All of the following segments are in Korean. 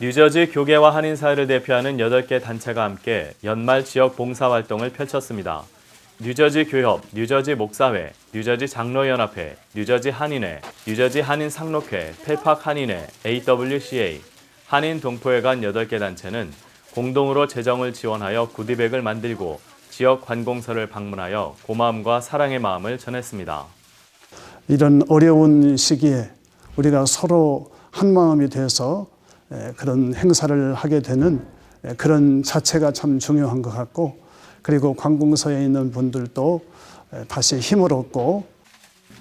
뉴저지 교계와 한인 사회를 대표하는 8개 단체가 함께 연말 지역 봉사 활동을 펼쳤습니다. 뉴저지 교협, 뉴저지 목사회, 뉴저지 장로연합회, 뉴저지 한인회, 뉴저지 한인 상록회, 펠팍 한인회, AWCA, 한인 동포회관 8개 단체는 공동으로 재정을 지원하여 구디백을 만들고 지역 관공서를 방문하여 고마움과 사랑의 마음을 전했습니다. 이런 어려운 시기에 우리가 서로 한 마음이 돼서 에, 그런 행사를 하게 되는 에, 그런 자체가 참 중요한 것 같고 그리고 관공서에 있는 분들도 에, 다시 힘을 얻고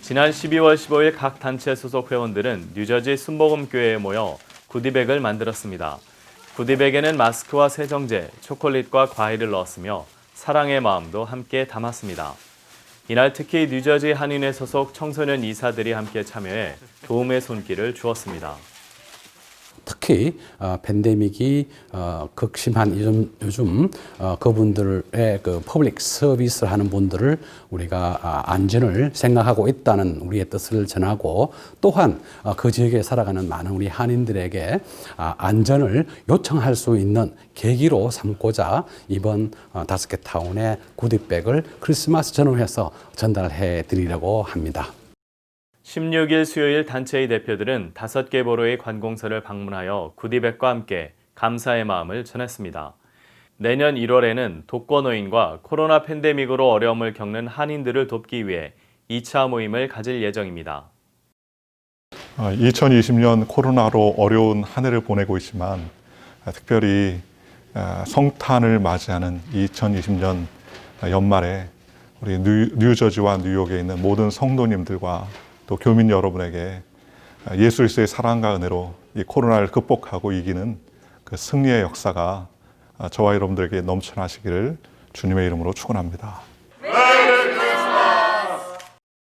지난 12월 15일 각 단체 소속 회원들은 뉴저지 순복음교회에 모여 구디백을 만들었습니다. 구디백에는 마스크와 세정제, 초콜릿과 과일을 넣었으며 사랑의 마음도 함께 담았습니다. 이날 특히 뉴저지 한인회 소속 청소년 이사들이 함께 참여해 도움의 손길을 주었습니다. 특히 어, 팬데믹이 어, 극심한 요즘, 요즘 어, 그분들의 그 퍼블릭 서비스를 하는 분들을 우리가 아, 안전을 생각하고 있다는 우리의 뜻을 전하고 또한 어, 그 지역에 살아가는 많은 우리 한인들에게 아, 안전을 요청할 수 있는 계기로 삼고자 이번 어, 다섯 개 타운의 구디백을 크리스마스 전후해서 전달해 드리려고 합니다. 16일 수요일 단체의 대표들은 다섯 개 보로의 관공서를 방문하여 구디백과 함께 감사의 마음을 전했습니다. 내년 1월에는 독거노인과 코로나 팬데믹으로 어려움을 겪는 한인들을 돕기 위해 2차 모임을 가질 예정입니다. 2020년 어, 코로나로 어려운 한 해를 보내고 있지만 아, 특별히 아, 성탄을 맞이하는 2020년 연말에 우리 뉴- 뉴저지와 뉴욕에 있는 모든 성도님들과 또 교민 여러분에게 아, 예수 그리스도의 사랑과 은혜로 이 코로나를 극복하고 이기는 그 승리의 역사가 아, 저와 여러분들에게 넘쳐나시기를 주님의 이름으로 축원합니다.